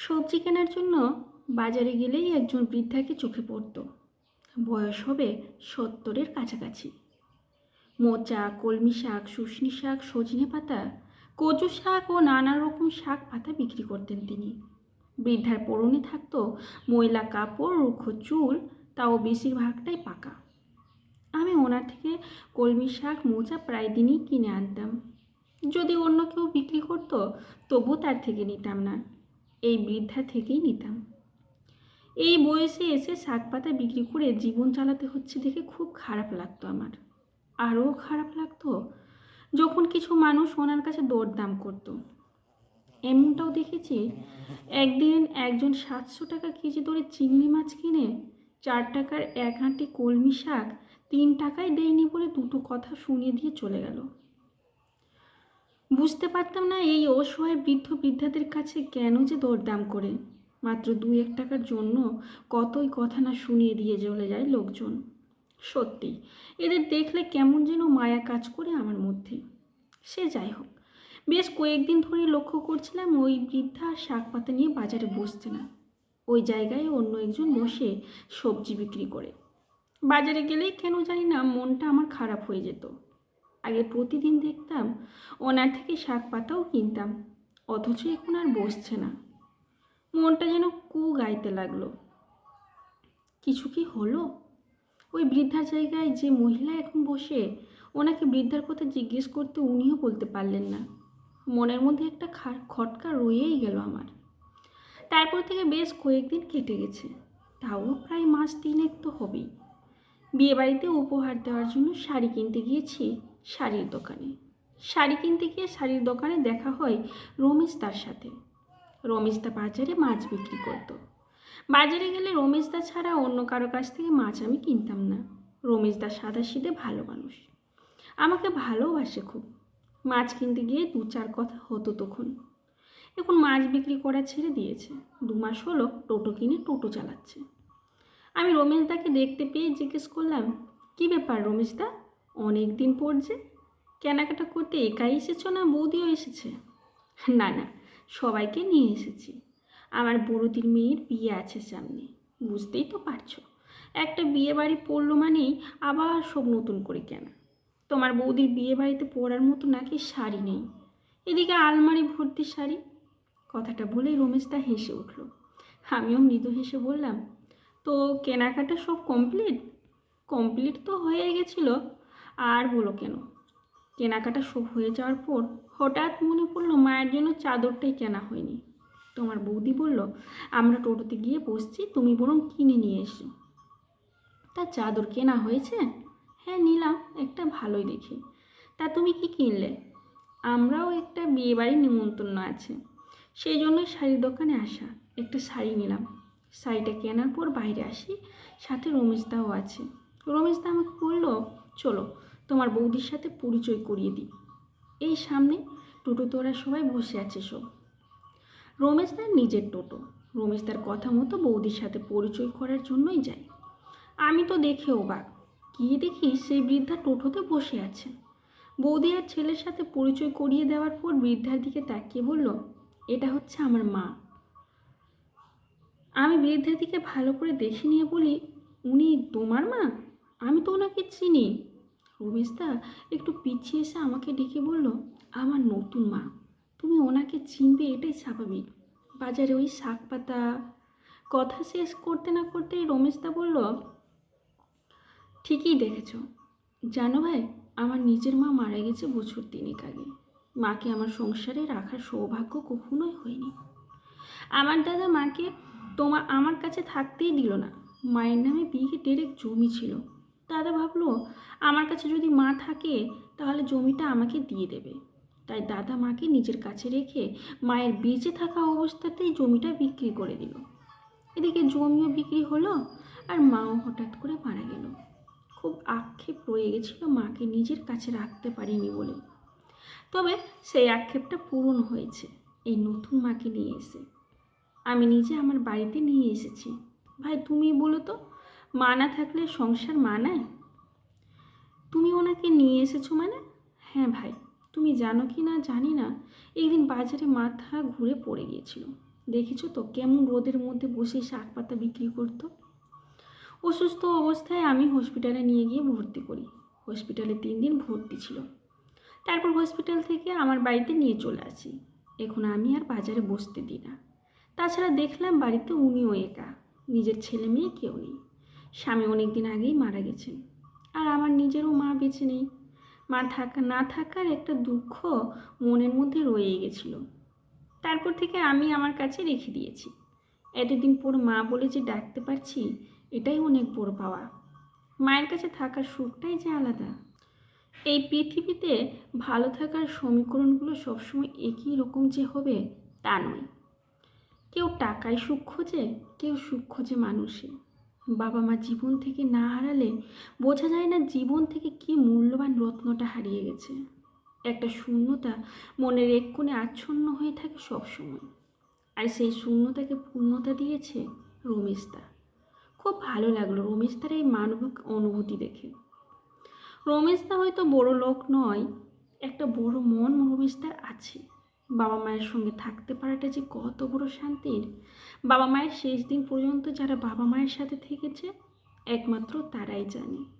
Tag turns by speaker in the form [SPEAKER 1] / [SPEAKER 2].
[SPEAKER 1] সবজি কেনার জন্য বাজারে গেলেই একজন বৃদ্ধাকে চোখে পড়ত। বয়স হবে সত্তরের কাছাকাছি। মোচা, কলমি শাক, শুশনি শাক, সজনে পাতা, কচু শাক ও নানা রকম শাক পাতা বিক্রি করতেন তিনি। বৃদ্ধার পরনে থাকতো ময়লা কাপড়, রুক্ষ চুল, তাও বেশিরভাগটাই পাকা। আমি ওনার থেকে কলমি শাক, মোচা প্রায় দিনই কিনে আনতাম। যদি অন্য কেউ বিক্রি করতো তবু তার থেকে নিতাম না। এই বৃদ্ধা থেকেই নিতাম। এই বয়সে এসে শাক পাতা বিক্রি করে জীবন চালাতে হচ্ছে দেখে খুব খারাপ লাগতো আমার। আরও খারাপ লাগতো যখন কিছু মানুষ ওনার কাছে দরদাম করতো। এমনটাও দেখেছি, একদিন একজন সাতশো টাকা কেজি দরে চিংড়ি মাছ কিনে চার টাকার এক হাঁটি কলমি শাক তিন টাকায় দেয়নি বলে দুটো কথা শুনিয়ে দিয়ে চলে গেল। বুঝতে পারতাম না এই অসহায় বৃদ্ধ বৃদ্ধাদের কাছে কেন যে দরদাম করে। মাত্র দু এক টাকার জন্য কতই কথা না শুনিয়ে দিয়ে চলে যায় লোকজন। সত্যি, এদের দেখলে কেমন যেন মায়া কাজ করে আমার মধ্যে। সে যাই হোক, বেশ কয়েকদিন ধরে লক্ষ্য করছিলাম ওই বৃদ্ধা শাক পাতা নিয়ে বাজারে বসছে না। ওই জায়গায় অন্য একজন বসে সবজি বিক্রি করে। বাজারে গেলেই কেন জানি না মনটা আমার খারাপ হয়ে যেত। আগে প্রতিদিন দেখতাম, ওনার থেকে শাক পাতাও কিনতাম, অথচ এখন আর বসছে না। মনটা যেন কু গাইতে লাগল। কিছু কি হলো? ওই বৃদ্ধার জায়গায় যে মহিলা এখন বসে, ওনাকে বৃদ্ধার কথা জিজ্ঞেস করতে উনিও বলতে পারলেন না। মনের মধ্যে একটা খটকা রয়েই গেল আমার। তারপর থেকে বেশ কয়েকদিন কেটে গেছে। তাও প্রায় মাস তিনেক তো হবেই। বিয়েবাড়িতে উপহার দেওয়ার জন্য শাড়ি কিনতে গিয়েছি। শাড়ির দোকানে। শাড়ি কিনতে গিয়ে শাড়ির দোকানে দেখা হয় রমেশ তার সাথে। রমেশদা বাজারে মাছ বিক্রি করতো। বাজারে গেলে রমেশ দা ছাড়া অন্য কারও কাছ থেকে মাছ আমি কিনতাম না। রমেশদা সাদা সিধে ভালো মানুষ। আমাকে ভালোবাসে খুব। মাছ কিনতে গিয়ে দু চার কথা হতো তখন। এখন মাছ বিক্রি করা ছেড়ে দিয়েছে। দু মাস হলো টোটো কিনে টোটো চালাচ্ছে। আমি রমেশদাকে দেখতে পেয়ে জিজ্ঞেস করলাম, কি ব্যাপার রমেশদা অনেক দিন পর যে কেনাকাটা করতে একাই এসেছ না বৌদিও এসেছে? না না, সবাইকে নিয়ে এসেছি। আমার বড়দির মেয়ের বিয়ে আছে সামনে, বুঝতেই তো পারছ। একটা বিয়ে বাড়ি পড়ল মানেই আবার সব নতুন করে কেনা। তোমার বৌদির বিয়ে বাড়িতে পরার মতো নাকি শাড়ি নেই। এদিকে আলমারি ভর্তি শাড়ি। কথাটা বলেই রমেশদা হেসে উঠল। আমিও মৃদু হেসে বললাম, তো কেনাকাটা সব কমপ্লিট কমপ্লিট তো হয়ে গেছিল। আর বলো কেন? কেনাকাটা সব হয়ে যাওয়ার পর হঠাৎ মনে পড়ল মায়ের জন্য চাদরটাই কেনা হয়নি। তোমার বৌদি বলল, আমরা টোটোতে গিয়ে বসছি, তুমি বরং কিনে নিয়ে এসো। তা চাদর কেনা হয়েছে? হ্যাঁ নিলাম, একটা ভালোই দেখি। তা তুমি কি কিনলে? আমরাও একটা বিয়েবাড়ির নিমন্ত্রণ আছে, সেই জন্যই শাড়ির দোকানে আসা, একটা শাড়ি নিলাম। শাড়িটা কেনার পর বাইরে আসি, সাথে রমেশদাও আছে। রমেশদা আমাকে বলল চলো তোমার বৌদির সাথে পরিচয় করিয়ে দিই। এই সামনে টোটো তোরা সবাই বসে আছে সব। রমেশ তার নিজের টোটো। রমেশদার কথা মতো বৌদির সাথে পরিচয় করার জন্যই যাই আমি তো দেখে অবাক। গিয়ে দেখি সেই বৃদ্ধা টোটোতে বসে আছে। বৌদি আর ছেলের সাথে পরিচয় করিয়ে দেওয়ার পর বৃদ্ধার দিকে তাকিয়ে বলল, এটা হচ্ছে আমার মা। আমি বৃদ্ধার দিকে ভালো করে দেখে নিয়ে বলি, উনি তোমার মা? আমি তো ওনাকে চিনি। রমেশদা একটু পিছিয়ে এসে আমাকে ডেকে বলল, আমার নতুন মা। তুমি ওনাকে চিনবে, এটাই স্বাভাবিক। বাজারে ওই শাক পাতা কথা শেষ করতে না করতেই রমেশদা বলল, ঠিকই দেখেছ। জানো ভাই, আমার নিজের মা মারা গেছে বছর তিনেক আগে। মাকে আমার সংসারে রাখার সৌভাগ্য কখনোই হয়নি। আমার দাদা মাকে তোমার আমার কাছে থাকতেই দিল না। মায়ের নামে বিঘে ডেরেক জমি ছিল। দাদা ভাবলো, আমার কাছে যদি মা থাকে, তাহলে জমিটা আমাকে দিয়ে দেবে। তাই দাদা মাকে নিজের কাছে রেখে মায়ের বেঁচে থাকা অবস্থাতেই জমিটা বিক্রি করে দিল। এদিকে জমিও বিক্রি হলো আর মাও হঠাৎ করে মারা গেল। খুব আক্ষেপ রয়ে গেছিল মাকে নিজের কাছে রাখতে পারিনি বলে। তবে সেই আক্ষেপটা পূরণ হয়েছে এই নতুন মাকে নিয়ে এসে। আমি নিজে আমার বাড়িতে নিয়ে এসেছি। ভাই, তুমি বলো তো মা না থাকলে সংসার মানায়? তুমি ওনাকে নিয়ে এসেছ মানে? হ্যাঁ ভাই, তুমি জানো কি না জানি না। একদিন বাজারে মাথা ঘুরে পড়ে গিয়েছিল। দেখেছ তো কেমন রোদের মধ্যে বসে শাক পাতা বিক্রি করতো? অসুস্থ অবস্থায় আমি হসপিটালে নিয়ে গিয়ে ভর্তি করি। হসপিটালে তিন দিন ভর্তি ছিল। তারপর হসপিটাল থেকে আমার বাড়িতে নিয়ে চলে আসি। এখন আমি আর বাজারে বসতে দিই না। তাছাড়া দেখলাম বাড়িতে উনিও একা। নিজের ছেলে মেয়ে কেউ নেই। স্বামী অনেক দিন আগেই মারা গেছেন। আর আমার নিজেরও মা বেঁচে নেই। মা থাকা, না থাকার একটা দুঃখ মনের মধ্যে রয়ে গেছিল। তারপর থেকে আমি আমার কাছে রেখে দিয়েছি। এতদিন পর মা বলে যে ডাকতে পারছি, এটাই অনেক বড় পাওয়া। মায়ের কাছে থাকার সুখটাই যে আলাদা। এই পৃথিবীতে ভালো থাকার সমীকরণগুলো সবসময় একই রকম যে হবে, তা নয়। কেউ টাকায় সুখ খোঁজে, কেউ সুখ খোঁজে মানুষে। বাবা মা জীবন থেকে না হারালে বোঝা যায় না জীবন থেকে কি মূল্যবান রত্নটা হারিয়ে গেছে। একটা শূন্যতা মনের এক কোণে আচ্ছন্ন হয়ে থাকে সবসময়। আর সেই শূন্যতাকে পূর্ণতা দিয়েছে রমেশদা। খুব ভালো লাগল রমেশদার এই মানবিক অনুভূতি দেখে। রমেশদা হয়তো বড় লোক নয়, একটা বড় মন রমেশদার আছে। বাবা মায়ের সঙ্গে থাকতে পারাটা যে কত বড় শান্তির। বাবা মায়ের শেষ দিন পর্যন্ত যারা বাবা মায়ের সাথে থেকেছে, একমাত্র তারাই জানে।